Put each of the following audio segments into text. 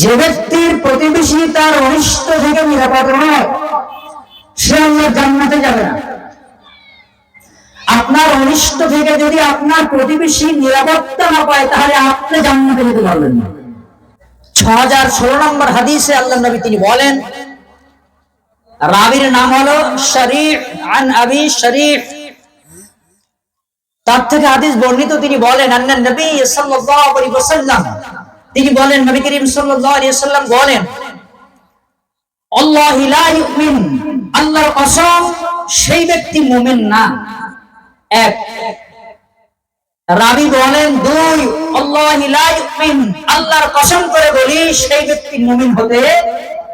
যে ব্যক্তির প্রতিবেশী তার অনিষ্ট থেকে নিরাপদ নয়। সে আল্লাহ জান্নাতে যাবে না। আপনার অনিষ্ট থেকে যদি আপনার প্রতিবেশী নিরাপত্তা না পায়, তাহলে আপনি জান্নাতে যেতে পারবেন না। ছ হাজার ষোলো নম্বর হাদিসে আল্লাহ নবী তিনি বলেন, রাবির নাম হলো শরীফ আন আবি শরীফ তার থেকে হাদিস বর্ণিত তিনি বলেন, আন্না নবী সাল্লাল্লাহু আলাইহি ওয়াসাল্লাম তিনি বলেন, নবী করিম সাল্লাল্লাহু আলাইহি ওয়াসাল্লাম বলেন, আল্লাহ লা ইউমিন, আল্লাহর কসম, সেই ব্যক্তি মুমিন না। এক। রাবি বলেন, দুই, আল্লাহ লা ইউমিন, আল্লাহর কসম করে বলি, সেই ব্যক্তি মুমিন হতে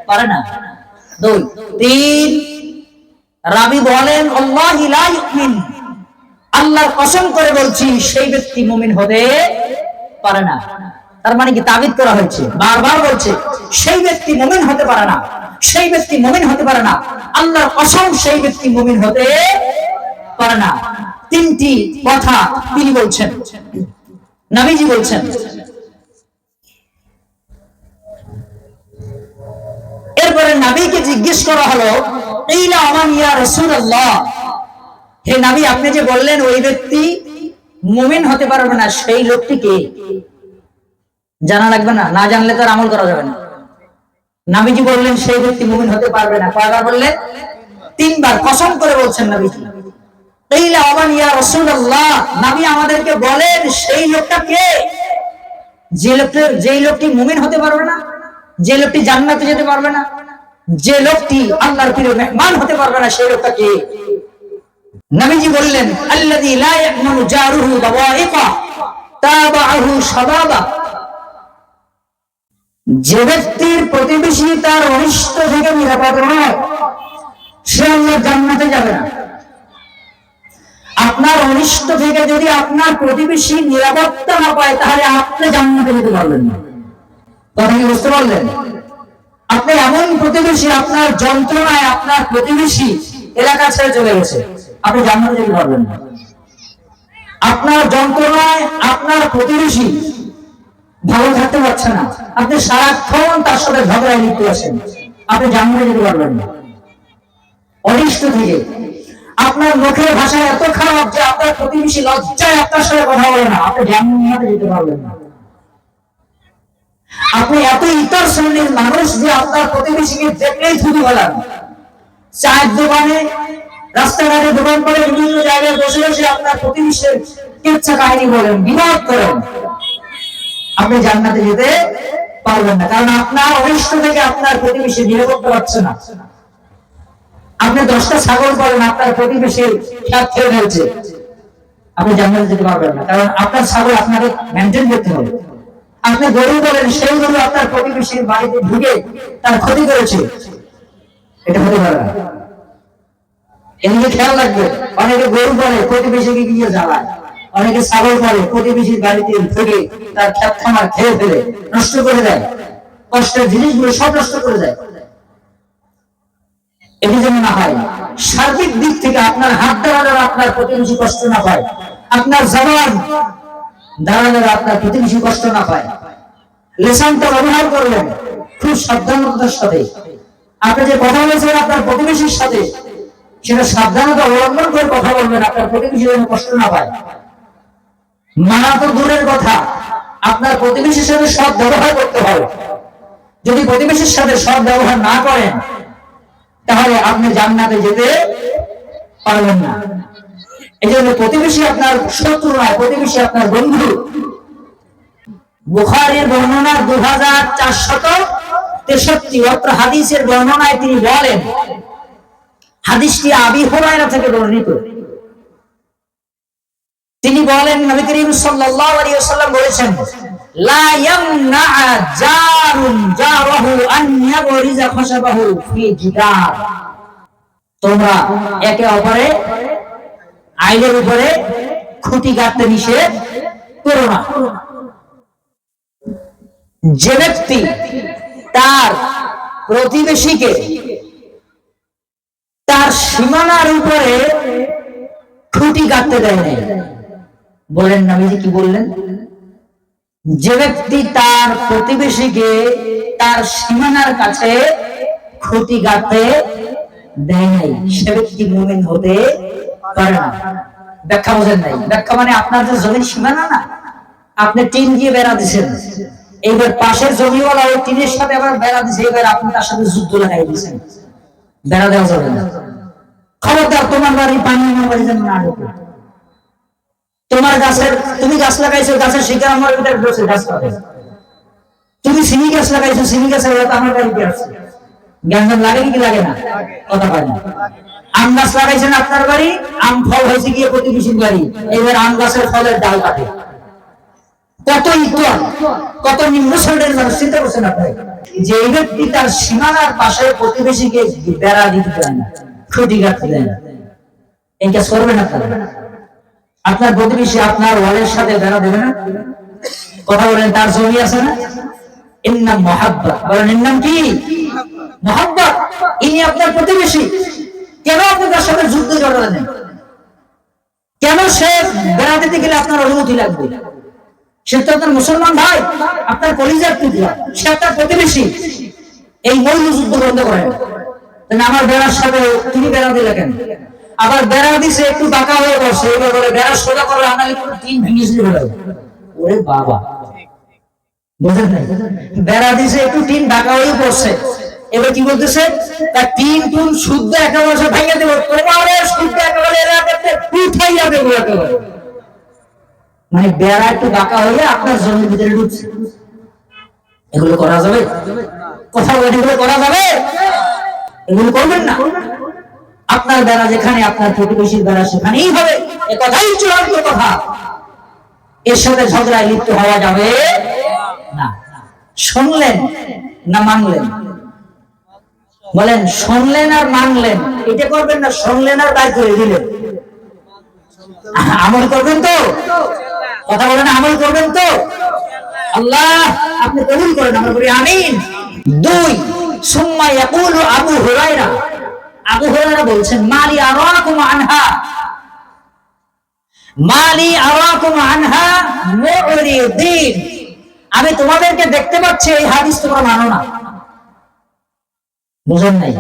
পারে না। দুই। তিন। রাবি বলেন, আল্লাহ লা ইউমিন, আল্লাহর কসম করে বলছি, সেই ব্যক্তি মুমিন হতে পারে না। তার মানে কি তাবিদ করা হয়েছে? বারবার বলছে, সেই ব্যক্তি মুমিন হতে পারে না, সেই ব্যক্তি মুমিন হতে পারে না, আল্লাহর কসম সেই ব্যক্তি মুমিন হতে পারে না। তিনটি কথা তিনি বলছেন, নবীজি বলছেন। এরপরে নবীকে জিজ্ঞেস করা হলো এই না আমার ইয়া রাসূলুল্লাহ? হে নাবি, আপনি যে বললেন, ওই ব্যক্তি মুমিন হতে পারবে না, সেই লোকটি কে? জানা লাগবে না না জানলে তার আমল করা যাবে না। নাবিজি বললেন, সেই ব্যক্তি মুমিন হতে পারবে না। কয়বার বললেন, তিনবার কসম করে বলছেন নাবিজি। এইলা যে লোকটি যেতে পারবে না, যে লোকটি হতে পারবে না, সেই লোকটা কে? বললেন লা যে ব্যক্তির প্রতিবেশী তার অনিষ্ট থেকে নিরাপদ নয়। সে আল্লাহ জান্নাতে যাবে না। আপনার অনিষ্ট থেকে যদি আপনার প্রতিবেশী নিরাপত্তা না পায়, তাহলে আপনি জান্নাতে যেতে পারবেন না। কথা কি বুঝতে পারলেন? আপনি এমন প্রতিবেশী, আপনার যন্ত্রণায় আপনার প্রতিবেশী এলাকা ছেড়ে চলে গেছে। আপনি জান্নাতে যেতে পারবেন না। আপনার যন্ত্রণায় আপনার প্রতিবেশী ভালো থাকতে পারছে না। আপনি সারাক্ষণ তার সাথে ঝগড়ায় লিপ্ত আছেন। আপনি জান্নাতে যেতে পারবেন না। অনিষ্ট থেকে। আপনার মুখের ভাষা এত খারাপ যে আপনার প্রতিবেশী লজ্জায় আপনার সাথে কথা বলে না। আপনি জান্নাতে যেতে পারবেন না। আপনি এত ইতর শ্রেণির মানুষ যে আপনার প্রতিবেশীকে দেখলেই থুতু বলান চায়ের দোকানে, রাস্তাঘাটে দোকান করে বিভিন্ন জায়গায় বসে বসে আপনার প্রতিবেশীর কেচ্ছা কাহিনী বলেন, বিবাদ করেন। আপনি জান্নাতে যেতে পারবেন না। কারণ আপনার অনিষ্ট থেকে আপনার প্রতিবেশী নিরাপত্তা পাচ্ছে না। আপনি দশটা ছাগল করেন আপনার প্রতিবেশীর খ্যাত খেয়ে ফেলছে। আপনি জান্নাতে যেতে পারবেন না। কারণ আপনার ছাগল আপনাকে মেনটেন করতে হবে। আপনি গরু বলেন সেই গরু আপনার প্রতিবেশীর বাড়িতে ঢুকে তার ক্ষতি করেছে। এটা হতে পারে না। এদিকে খেয়াল রাখবে অনেকে গরু বলে প্রতিবেশীকে গিয়ে জ্বালায়। অনেকে ছাগল করে প্রতিবেশীর বাড়িতে ঢুকে তার খেত খামার খেয়ে ফেলে, নষ্ট করে দেয়। কষ্টের জিনিসগুলো সব নষ্ট করে দেয়। এটি যেন না হয়, সার্বিক দিক থেকে আপনার হাত দাঁড়ানোর আপনার প্রতিবেশী কষ্ট না পায় আপনার জবান দাঁড়ানোর আপনার প্রতিবেশী কষ্ট না পায় লেসানটা ব্যবহার করলেন, খুব সাবধানতার সাথে। আপনি যে কথা বলেছেন আপনার প্রতিবেশীর সাথে, সেটা সাবধানতা অবলম্বন করে কথা বলবেন, আপনার প্রতিবেশী যেন কষ্ট না পায় মানা তো দূরের কথা আপনার প্রতিবেশীর সাথে সব ব্যবহার করতে হবে যদি প্রতিবেশীর সাথে সব ব্যবহার না করেন, তাহলে আপনি জান্নাতে যেতে পারবেন না। এই জন্য প্রতিবেশী আপনার শত্রু নয়, প্রতিবেশী আপনার বন্ধু। বুখারের বর্ণনা দু হাজার চারশত তেষট্টি, অত্র হাদিসের বর্ণনায় তিনি বলেন, হাদিসটি আবি হুরায়রা থেকে বর্ণিত। তিনি বলেন, নবী করিম সাল্লাল্লাহু আলাইহি ওয়াসাল্লাম বলেছেন, লা ইয়ামনা জারুন জারাহু আন ইয়াবরিজা খাশাবাহু ফি জিদার। তোমরা একে অপরে আইলের উপরে খুঁটি গাঁথতে নিষেধ করো না। যে ব্যক্তি তার প্রতিবেশীকে তার সীমানার উপরে খুঁটি গাঁথতে দেয় নাই বলেন নবীজি কি বললেন? যে ব্যক্তি তার প্রতিবেশীকে তার সীমানার কাছে খুঁটি গাঁথতে দেয় নাই, সে ব্যক্তি মুমিন হতে পারে না। ব্যাখ্যা বোঝেন নাই। ব্যাখ্যা মানে আপনার যে জমির সীমানা না, আপনি টিন দিয়ে বেড়া দিছেন। এইবার পাশের জমিওয়ালা ওই টিনের সাথে আবার বেড়া দিছে এবার আপনি তার সাথে যুদ্ধ লাগাই দিয়েছেন বেড়া দেওয়া যাবে না। খবরদার, তোমার বাড়ি পানি আমার বাড়ি যেন না ঢোকে তোমার গাছের, তুমি গাছ লাগাইছো, গাছের শিকার আমার গাছ তুমি সিমি গাছ লাগাইছো সিমি গাছের আমার বাড়িতে আসছে জ্ঞান লাগে কি লাগে না? কথা না। আম গাছ লাগাইছেন আপনার বাড়ি, আম ফল হয়েছে গিয়ে প্রতিবেশীর বাড়ি। এবার আম গাছের ফলের ডাল কাটে। কত ইকুয়াল কত নিম্ন শ্রেণির মানুষ, চিন্তা করছেন যে এই ব্যক্তি তার সীমানার পাশে প্রতিবেশীকে বেড়া দিতে পারে না, খুঁটি গাঁথতে দেয় না। এই কাজ করবেন আপনার প্রতিবেশী আপনার ওয়ালের সাথে বেড়া দেবে না? কথা বলেন, তার ছবি আছে না? এর নাম মহাব্বা। বলেন, এর নাম কি? মহাব্বা। ইনি আপনার প্রতিবেশী। কেন আপনি তার সাথে যুদ্ধ কেন সে গেলে আপনার অনুমতি লাগবে? সে তো আপনার মুসলমান ভাই, আপনার পরিজার টুকরা। সে আপনার প্রতিবেশী। এই মৌল যুদ্ধ বন্ধ করেন। আমার বেড়ার সাথে তিনি বেড়া দিলে কেন? আবার বেড়া দিছে, একটু বাঁকা হয়ে বসে এবার বলে, বেড়া, সোজা করে আনালে পুরো তিন ভেঙে ওরে বাবা। বেড়া দিছে, একটু টিন ঢাকা হয়ে পড়ছে। এবার কি বলতেছে? তার তিন টুন শুদ্ধ একেবারে ভাইয়া দেবো। তোমারে শুদ্ধ একেবারে এরা করতে উঠাইয়া দেবো একেবারে মানে বেড়া একটু বাঁকা হয়ে আপনার জমির ভিতরে ঢুকছে। এগুলো করা যাবে? কথা এগুলো করা যাবে? এগুলো করবেন না? আপনার বেড়া যেখানে, আপনার প্রতিবেশীর বেড়া সেখানেই হবে। এ কথাই চূড়ান্ত কথা। এর সাথে ঝগড়ায় লিপ্ত হওয়া যাবে না। শুনলেন না মানলেন? বলেন, শুনলেন আর মানলেন। এটা করবেন না, শুনলেন আর দায় করে দিলেন। আমল করবেন তো? কথা বলেন, আমল করবেন তো? আল্লাহ, আপনি কবুল করেন আমরা বলি আমিন। দুই, সুম্মা ইয়াকুলু আবু হুরায়রা। আবু বলছেন, মালি আরাকুম আনহা। মালি আরাকুম আনহা মুরিদিন। আমি তোমাদেরকে দেখতে পাচ্ছি, এই হাদিস তোমরা মানো না। বুঝেন নাই?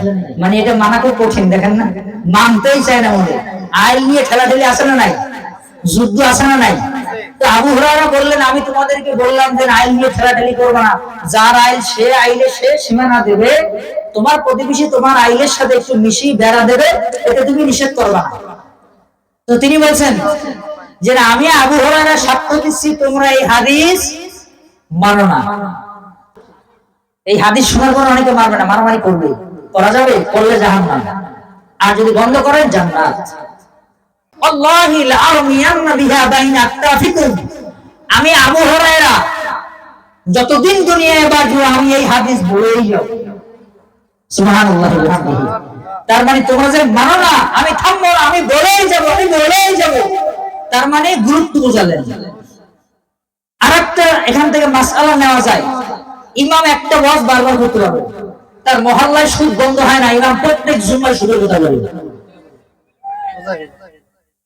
মানে এটা মানা খুব কঠিন, দেখেন না? মানতেই চায় না মনে আইল নিয়ে ঠেলাঠেলি আসে না নাই? যুদ্ধ আসে না নাই? আবু হুরায়রা বললেন, আমি তোমাদেরকে বললাম যে আইল নিয়ে ঠেলাঠেলি করব না। যার আইল সে আইলে সে সীমানা দেবে। তোমার প্রতিবেশী তোমার আইলের সাথে একটু বেড়া দেবে। এটা তুমি নিষেধ করবা তো তিনি বলছেন যে, আমি আবু হুরায়রা সাক্ষ্য দিচ্ছি, তোমরা এই হাদিস মানো না। এই হাদিস শোনার পর অনেকে মারবে না, মারামারি করবে। করা যাবে? করলে আর যদি বন্ধ করেন, জান্নাত। আমি আবু হুরায়রা, যতদিন দুনিয়ায় বাঁচবো, আমি এই হাদিস বলেই যাব। তার মানে তোমরা যে মানো না, আমি থামবো না, আমি বলেই যাব, আমি বলেই যাব। তার মানে গুরুত্ব বোঝালেন। আরেকটা এখান থেকে মাসআলা নেওয়া যায়। ইমাম একটা ওয়াজ বারবার করতে পারবে তার মহল্লায় সুদ বন্ধ হয় না, ইমাম প্রত্যেক জুমায় সুদের কথা বলবে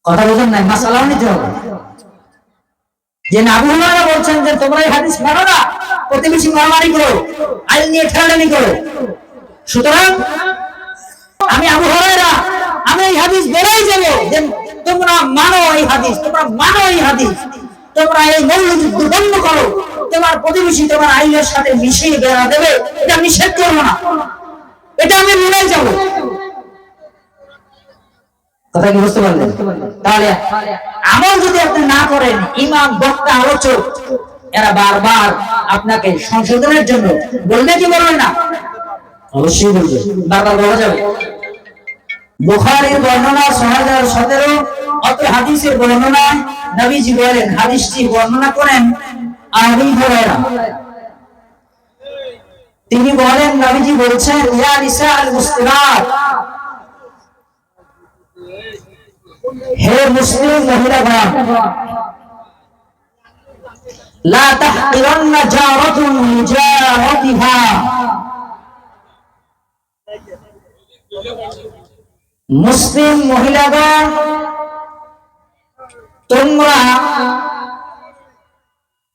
কথা নাই মাসালাও নিতে হবে। যে বলছেন যে তোমরা এই হাদিস মানো না, প্রতিবেশী মারামারি করো, আইন নিয়ে করো। সুতরাং আমি আবু হুরায়রা, আমি এই হাদিস যে তোমরা মানো এই হাদিস, তোমরা মানো এই হাদিস, তোমরা এই করো, তোমার প্রতিবেশী তোমার আইনের সাথে মিশিয়ে বেড়া দেবে, এটা নিষেধ করব না। এটা আমি বলেই যাব। কথা কি বুঝতে পারলেন? তাহলে আমল যদি আপনি না করেন ইমাম বক্তা আলোচক এরা বারবার আপনাকে সংশোধনের জন্য বলবে কি বলবে না? অবশ্যই বলবে। বারবার বলা যাবে। বুখারীর বর্ণনা ছয় হাজার সতেরো অত হাদিসের বর্ণনায় নবীজি বলেন হাদিসটি বর্ণনা করেন আবু হুরায়রা। তিনি বলেন নবীজি বলছেন ইয়া নিসা আল মুসলিমাত হে মুসলিম মহিলাগণ, লা তাহকিরান্না জারাতুন লিজারাতিহা। মুসলিম মহিলাগণ, তোমরা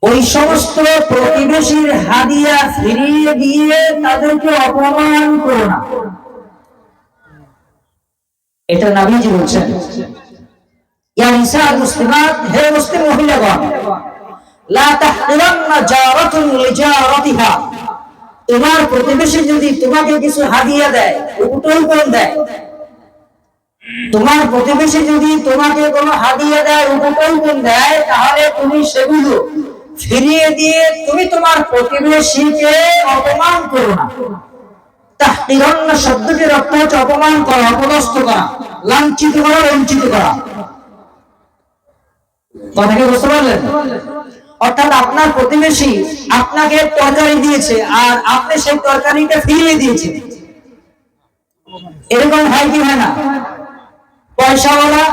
ওই সমস্ত প্রতিবেশীর হাদিয়া ফিরিয়ে দিয়ে তাদেরকে অপমান করো না। এটা নাবিজি বলছেন। নিসা মুসলিমাত, হে মুসলিম মহিলাগণ, লা তাহরিরান্না জারাতুন লিজারাতিহা। তোমার প্রতিবেশী যদি তোমাকে কিছু হাদিয়া দেয় উপটৌকন দেয়, তোমার প্রতিবেশী যদি তোমাকে কোনো হাদিয়া দেয় উপকল্পন দেয়, তাহলে তুমি সেগুলো ফিরিয়ে দিয়ে তুমি তোমার প্রতিবেশীকে অপমান করো না। তাহতিরন্ন শব্দটির অর্থ হচ্ছে অপমান করা, অপদস্থ করা, লাঞ্ছিত করা বঞ্চিত করা। কথা কি বুঝতে পারলেন? অর্থাৎ আপনার প্রতিবেশী আপনাকে তরকারি দিয়েছে আর আপনি সেই তরকারিটা ফিরিয়ে এরকম হয় কি হয় না? পয়সাওয়ালা,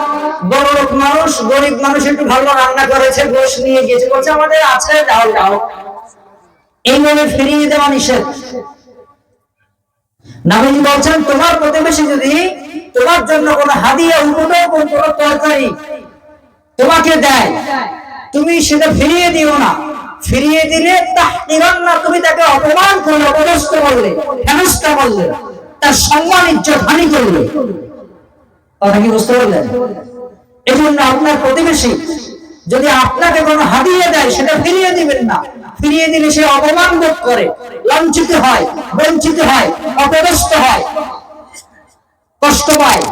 বড় লোক মানুষ, গরিব মানুষ একটু ভালো রান্না করেছে নিয়ে গিয়েছে, বলছে, আমাদের আছে ফিরিয়ে দেওয়া নিষেধ। নাবিজি বলছেন, তোমার প্রতিবেশী যদি তোমার জন্য কোন হাদিয়া কোন কোন তরকারি তোমাকে দেয়। তুমি সেটা ফিরিয়ে দিও না। ফিরিয়ে দিলে না, তুমি তাকে অপমান করলে, অপদস্থ করলে, হেনস্থা করলে, তার সম্মান, ইজ্জত হানি করলে। কথা কি বুঝতে পারলেন? এই জন্য আপনার প্রতিবেশী যদি আপনাকে কোনো হাদিয়ে দেয়, সেটা ফিরিয়ে দিবেন না। ফিরিয়ে দিলে সে অপমান বোধ করে, লাঞ্ছিত হয়, বঞ্চিত হয়, অপদস্থ হয়, কষ্ট পায়।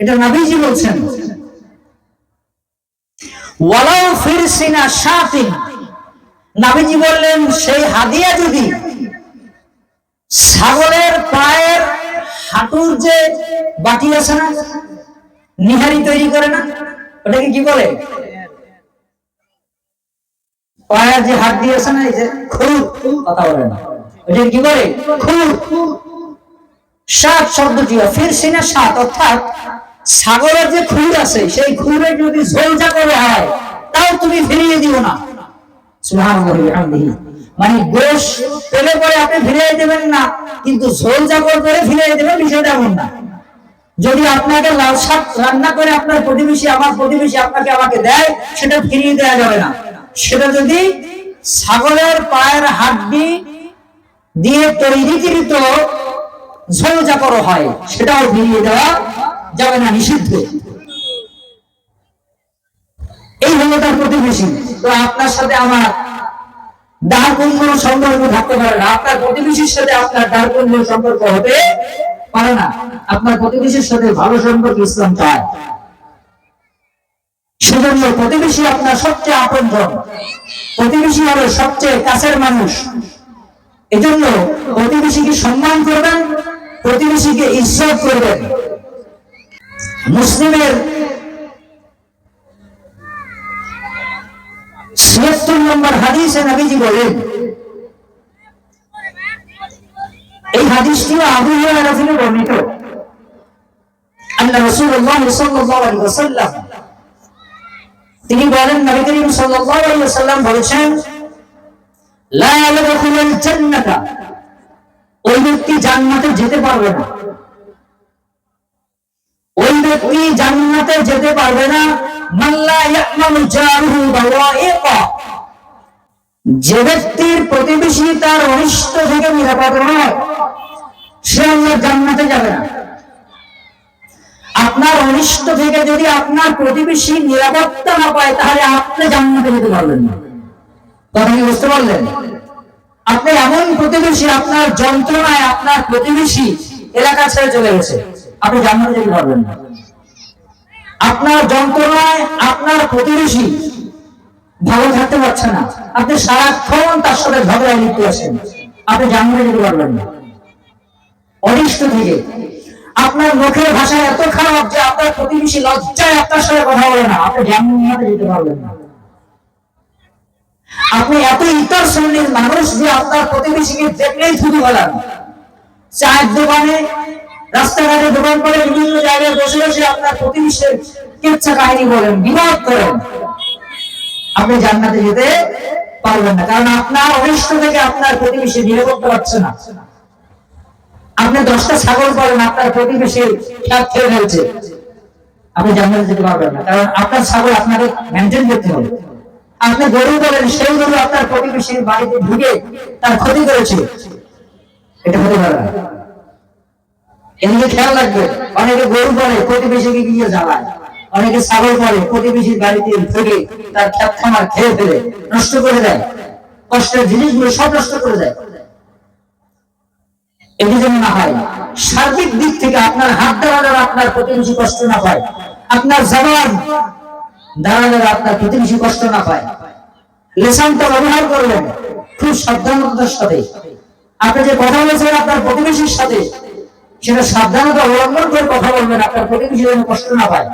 এটা নাবিজি বলছেন। বললেন, সেই হাদিয়া যদি ছাগলের পায়ের হাঁটুর যে বাটি আছে না, নিহারি তৈরি করে না, ওটাকে কি বলে? পায়ের যে হাত দিয়ে আছে না, এই যে খুর, কথা বলে না। ওটাকে কি বলে? খুর। সাত শব্দটি ফিরসিনা সাত, অর্থাৎ ছাগলের যে খুর আছে, সেই খুরে যদি ঝোলজা করে হয়, তাও তুমি ফিরিয়ে দিও না। মানে গোশ পেলে পরে আপনি ফিরিয়ে দেবেন না, কিন্তু ঝোল জাগর করে ফিরিয়ে দেবেন বিষয়টা এমন না। যদি আপনাকে লাল শাক রান্না করে আপনার প্রতিবেশী, আমার প্রতিবেশী আপনাকে আমাকে দেয়, সেটা ফিরিয়ে দেওয়া যাবে না। সেটা যদি ছাগলের পায়ের হাড্ডি দিয়ে তৈরিকৃত ঝোল জাকর হয়, সেটাও ফিরিয়ে দেওয়া যাবে না, নিষিদ্ধ। এই হলো তার প্রতিবেশী। তো আপনার সাথে আমার কোন সম্পর্ক থাকতে পারে না? আপনার প্রতিবেশীর সাথে আপনার কোন সম্পর্ক হতে পারে না? আপনার প্রতিবেশীর সাথে ভালো সম্পর্ক ইসলাম চায়। সেজন্য প্রতিবেশী আপনার সবচেয়ে আপনজন। প্রতিবেশী হলো সবচেয়ে কাছের মানুষ। এজন্য প্রতিবেশীকে সম্মান করবেন, প্রতিবেশীকে ইজ্জত করবেন। মুসলিমের ছিয়াত্তর নম্বর হাদিসে নবীজি বলেন, এই হাদিসটিও আবু থেকে বর্ণিত। আল্লাহ রাসূলুল্লাহ সাল্লাল্লাহু আলাইহি ওয়াসাল্লাম, তিনি বলেন, নবী করিম সাল্লাল্লাহু আলাইহি ওয়াসাল্লাম বলেছেন, লা ইয়াদখুলুল জান্নাতা। ওই ব্যক্তি জান্নাতে যেতে পারবে না। ওই ব্যক্তি জান্নাতে যেতে পারবে না। যে ব্যক্তির প্রতিবেশী তার অনিষ্ট থেকে নিরাপদ নয়, সে আল্লাহ জান্নাতে যাবে না। আপনার অনিষ্ট থেকে যদি আপনার প্রতিবেশী নিরাপত্তা না পায়, তাহলে আপনি জান্নাতে যেতে পারবেন না। কথা কি বুঝতে পারলেন? আপনি এমন প্রতিবেশী, আপনার যন্ত্রণায় আপনার প্রতিবেশী এলাকা ছেড়ে চলে গেছে। আপনি জান্নাতে যেতে পারবেন না। আপনার যন্ত্রণায় আপনার প্রতিবেশী ভালো থাকতে পারছে না। আপনি সারাক্ষণ তার সাথে ঝগড়ায় লিপ্ত আছেন। আপনি জান্নাতে যেতে পারবেন না। অনিষ্ট থেকে আপনার মুখের ভাষা এত খারাপ যে আপনার প্রতিবেশী লজ্জায় আপনার সাথে কথা বলে না। আপনি জান্নাতে যেতে পারবেন না। আপনি এত ইতর শ্রেণির মানুষ যে আপনার প্রতিবেশীকে দেখলেই থুতু বলান চায়ের দোকানে রাস্তাঘাটে দোকান করে বিভিন্ন জায়গায় বসে বসে আপনার প্রতিবেশীর কেচ্ছা কাহিনী বলেন, বিবাদ করেন। আপনি জান্নাতে যেতে পারবেন না, কারণ আপনার অনিষ্ট থেকে আপনার প্রতিবেশী নিরাপত্তা পাচ্ছে না। আপনি দশটা ছাগল করেন আপনার প্রতিবেশী খ্যাত খেয়ে ফেলছে। আপনি জান্নাতে যেতে পারবেন না, কারণ আপনার ছাগল আপনাকে মেনটেন করতে হবে। আপনি গরু বলেন সেই গরু আপনার প্রতিবেশীর বাড়িতে ঢুকে তার ক্ষতি করেছে। এটা হতে পারে না। এদিকে খেয়াল রাখবে। অনেকে গরু পরে প্রতিবেশীকে গিয়ে জ্বালায়। অনেকে ছাগল পরে প্রতিবেশীর বাড়িতে থেকে তার খেত খামার খেয়ে ফেলে, নষ্ট করে দেয়। কষ্টের জিনিসগুলো সব নষ্ট করে দেয়। এটি যেন না হয়। সার্বিক দিক থেকে আপনার হাত দাঁড়ানোর আপনার প্রতিবেশী কষ্ট না পায় আপনার জবান দাঁড়ানোর আপনার প্রতিবেশী কষ্ট না পায় লেসানটা ব্যবহার করবেন। খুব সাবধানতার সাথে। আপনি যে কথা বলছেন আপনার প্রতিবেশীর সাথে সেটা সাবধানতা অবলম্বন করে কথা বলবেন, আপনার প্রতিবেশী যেন কষ্ট না পায়।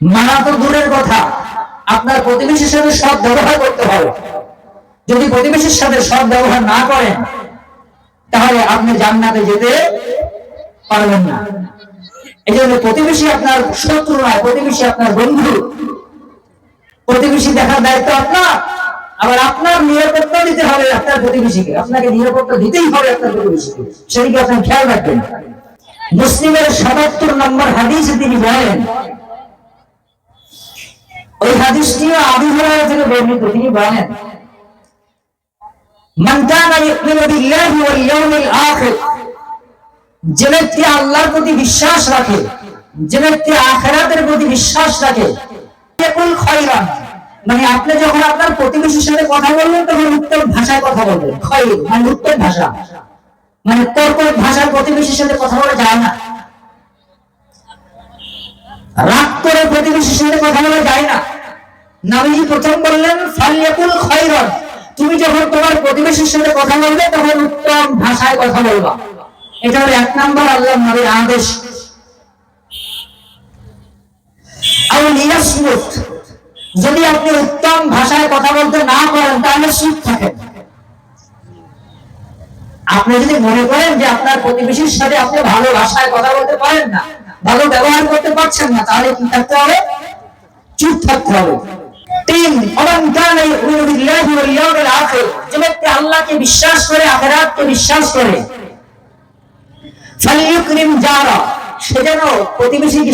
মানা তো দূরের কথা, আপনার প্রতিবেশীর সাথে সব ব্যবহার করতে হবে। যদি প্রতিবেশীর সাথে সব ব্যবহার না করেন, তাহলে আপনি জান্নাতে যেতে পারবেন না। এই জন্য প্রতিবেশী আপনার শত্রু নয়, প্রতিবেশী আপনার বন্ধু। প্রতিবেশী দেখার দায়িত্ব আপনার। আবার আপনার নিরাপত্তা দিতে হবে আপনার প্রতিবেশীকে। আপনাকে নিরাপত্তা দিতেই হবে আপনার প্রতিবেশীকে। সেদিকে আপনার খেয়াল রাখবেন। মুসলিমের সাতাত্তর নম্বর হাদিসে তিনি বলেন, ওই হাদিসটিও আবু হুরায়রা থেকে বর্ণিত। তিনি বলেন, মান কানা ইউমিনু বিল্লাহি ওয়াল ইয়াউমিল আখির যে ব্যক্তি আল্লাহর প্রতি বিশ্বাস রাখে, যে ব্যক্তি আখেরাতের প্রতি বিশ্বাস রাখে, ইয়াকুল খায়রান। মানে আপনি যখন আপনার প্রতিবেশীর সাথে কথা বলবেন তখন উত্তম ভাষায় কথা বলবেন। খয়র মানে উত্তম ভাষা। মানে কর্কট ভাষার প্রতিবেশীর সাথে কথা বলা যায় না। রাগ করে প্রতিবেশীর সাথে কথা বলা যায় না। প্রথম বললেন তুমি যখন তোমার প্রতিবেশীর সাথে কথা বলবে, তখন উত্তম ভাষায় কথা বলবা। এটা হলো এক নাম্বার আল্লাহ নবীর আদেশ। আর নিরাসমুত যদি আপনি উত্তম ভাষায় কথা বলতে না পারেন, তাহলে সুখ থাকেন। আপনি যদি মনে করেন যে আপনার প্রতিবেশীর সাথে আপনি ভালো ভাষায় কথা বলতে পারেন না, ভালো ব্যবহার করতে পারছেন না, তাহলে কি থাকতে হবে? চুপ থাকতে হবে।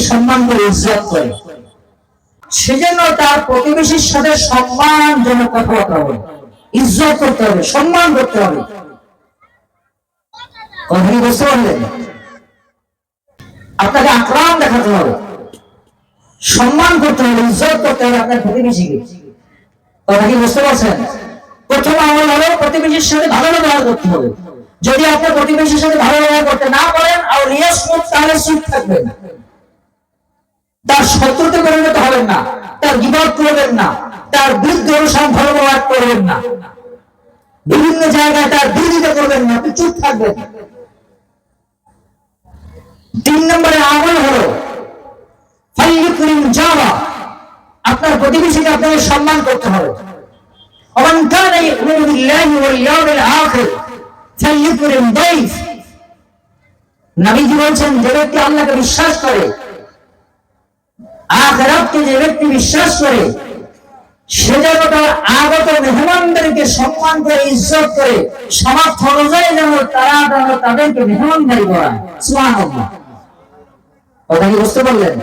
সম্মান করে, ইজ্জত করে। সে যেন তার প্রতিবেশীর সাথে সম্মানজনক কথাবার্তা বলে ইজ্জত করতে হবে, সম্মান করতে হবে। আপনাকে আক্রাম দেখাতে হবে। সম্মান করতে হবে, ইজ্জত করতে হবে আপনার প্রতিবেশীকে। কথা কি বুঝতে পারছেন? প্রথম আমল হলো প্রতিবেশীর সাথে ভালো ব্যবহার করতে হবে। যদি আপনার প্রতিবেশীর সাথে ভালো ব্যবহার করতে না পারেন, আর রিয়াসমুখ তাহলে চুপ থাকবেন। তার শত্রুতে পরিণত হবেন না, তার বিবাদ করবেন না, তার বিরুদ্ধে অনুসরণ ধর্মবাদ করবেন না। বিভিন্ন জায়গায় তার বিরোধিতা করবেন না, আপনি চুপ থাকবেন। তিন নম্বরে আমল হলো যাওয়া আপনার প্রতিবেশীকে আপনাকে সম্মান করতে হবে। নবীজি বলছেন, যে ব্যক্তি আল্লাহকে বিশ্বাস করে আখেরাতকে যে ব্যক্তি বিশ্বাস করে, সে যেন তার আগত মেহমানদেরকে সম্মান করে, ইজ্জত করে, সামর্থ্য অনুযায়ী যেন তারা যেন তাদেরকে মেহমানদারি করায়। সুবহানাল্লাহ। কথা কি বুঝতে পারলেন?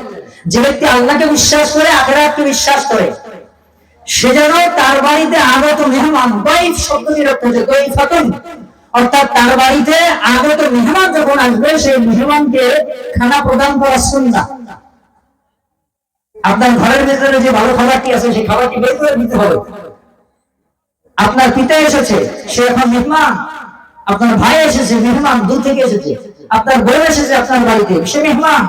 যে ব্যক্তি আল্লাহকে বিশ্বাস করে, আখেরাতকে বিশ্বাস করে, সে যেন তার বাড়িতে আগত মেহমান দৈফ শব্দটির অর্থ হচ্ছে দৈফাতুন অর্থাৎ তার বাড়িতে আগত মেহমান যখন আসবে, সেই মেহমানকে খানা প্রদান করা সুন্নাহ। আপনার ঘরের ভেতরে যে ভালো খাবারটি আছে, সেই খাবারটি বের করে দিতে হবে। আপনার পিতা এসেছে, সে এখন মেহমান। আপনার ভাই এসেছে, মেহমান, দূর থেকে এসেছে। আপনার বোন এসেছে, আপনার বাড়িতে, সে মেহমান।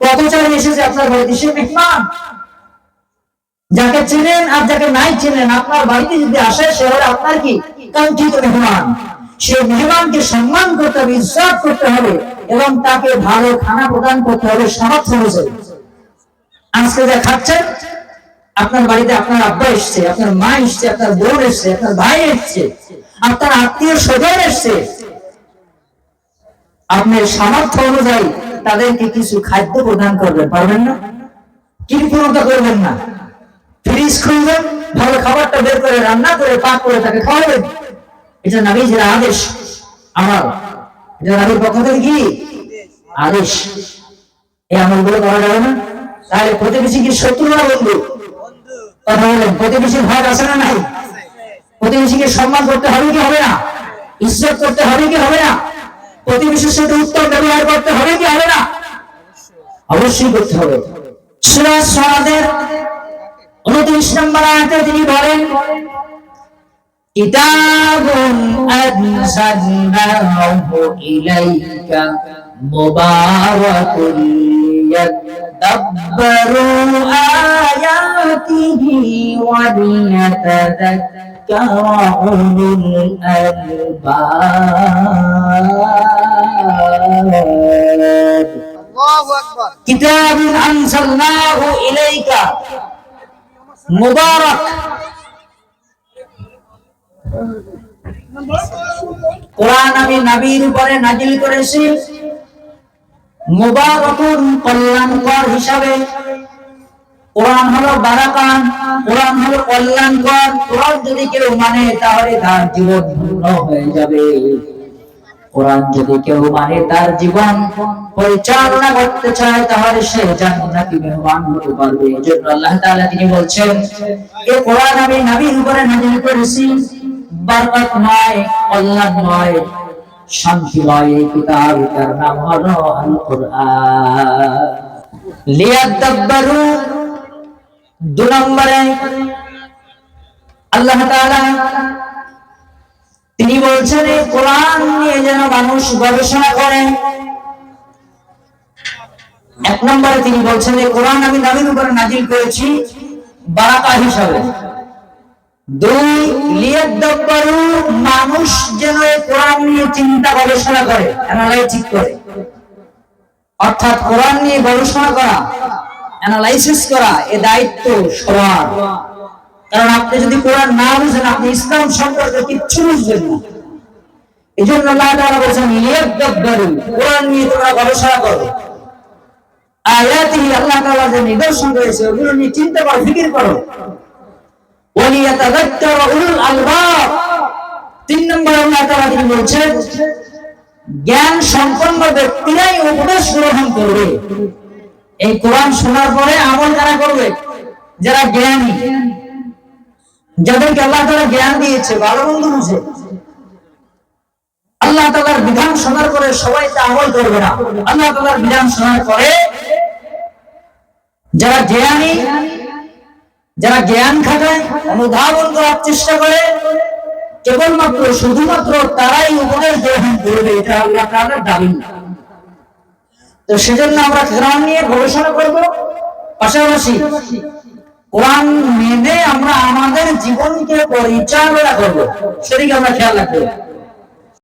পথচারী এসেছে, আপনার বাড়িতে, সে মেহমান। যাকে চেনেন আর যাকে নাই চেনেন, আপনার বাড়িতে যদি আসে, সে হলে আপনার কি? কাঙ্ক্ষিত মেহমান। সে মেহমানকে সম্মান করতে হবে, ইজ্জত করতে হবে এবং তাকে ভালো খানা প্রদান করতে হবে, সামর্থ্য অনুযায়ী। আজকে যা খাচ্ছেন, আপনার বাড়িতে আপনার আব্বা এসছে, আপনার মা এসছে, আপনার বোন এসছে, আপনার ভাই এসছে, আপনার আত্মীয় স্বজন এসছে। আপনার সামর্থ্য অনুযায়ী তাদেরকে কিছু খাদ্য প্রদান করবেন, পারবেন না? কৃপণতা করবেন না? ফ্রিজ খুলবেন ভালো খাবারটা বের করে, রান্না করে, পাক করে তাকে খাওয়াবেন। এটা নাবিজের আদেশ। আমার, এটা নাবির পক্ষ থেকে কি? আদেশ। এই আমলগুলো করা যাবে না। তাহলে প্রতিবেশী কি শত্রু না বন্ধু কথা বলেন প্রতিবেশীর ভাগ আছে না নাই প্রতিবেশীকে সম্মান করতে হবে কি হবে না ইজ্জত করতে হবে কি হবে না প্রতিবেশীর সাথে উত্তম ব্যবহার করতে হবে কি হবে না অবশ্যই করতে হবে সুরাজ সমাদের উনত্রিশ নম্বর আয়াতে তিনি বলেন كتاب أنزلناه إليك مبارك ليدبروا آياته وليتذكر أولو الألباب আল্লাহু আকবার কিতাব আনসালনাহু ইলাইকা মুবারক কোরআন আমি নবীর উপরে নাজিল করেছি মুবারকুন কল্যাণকর হিসাবে। কোরআন হলো বারাকান, কোরআন হলো কল্যাণকর। কোরআন যদি কেউ মানে তাহলে তার জীবন ধন্য হয়ে যাবে। কোরআন যদি কেউ মানে তার জীবন পরিচালনা করতে চায়, তাহলে সে জান্নাতি মেহমান হতে পারবে। এজন্য আল্লাহ তাআলা তিনি বলছেন এই কোরআন আমি নবীর উপরে নাযিল করেছি। বরকত নয়, কল্যাণ নয় শান্তি নয় এই কিতাব, তার নাম হলো দু নম্বরে আল্লাহ তাআলা তিনি বলছেন, এই কোরআন নিয়ে যেন মানুষ গবেষণা করে। এক নম্বরে তিনি বলছেন, এই কোরআন আমি নবীর উপরে নাজিল করেছি, বারাকা হিসাবে। মানুষ যেন কোরআন নিয়ে চিন্তা গবেষণা করে করে। অর্থাৎ কোরআন নিয়ে গবেষণা করা অ্যানালাইসিস করা, এ দায়িত্ব সবার। কারণ আপনি যদি কোরআন না বুঝেন, আপনি ইসলাম সম্পর্কে কিচ্ছু বুঝবেন না। এই জন্য আল্লাহ তাআলা কোরআন নিয়ে তোমরা গবেষণা করো। আয়াতিহি আল্লাহ তাআলা যে নিদর্শন রয়েছে, ওগুলো নিয়ে চিন্তা করো, ফিকির করো। জ্ঞান সম্পন্ন ব্যক্তিরাই উপদেশ গ্রহণ করবে। এই কোরআন শোনার পরে আমল কারা করবে? যারা জ্ঞানী। যাদেরকে আল্লাহ তাআলা জ্ঞান দিয়েছে, ভালো মন্দ বুঝে। আল্লাহ তাআলার বিধান শোনার পরে সবাই তা আমল করবে না। আল্লাহ তাআলার বিধান শোনার পরে যারা জ্ঞানী যারা জ্ঞান খাটায়, অনুধাবন করার চেষ্টা করে, কেবলমাত্র শুধুমাত্র তারাই উপদেশ গ্রহণ করবে এটা আল্লাহ তাআলার দাবি না। তো সেজন্য আমরা কোরআন নিয়ে গবেষণা করব। পাশাপাশি কোরআন মেনে আমরা আমাদের জীবনকে পরিচালনা করব। সেদিকে আমরা খেয়াল রাখব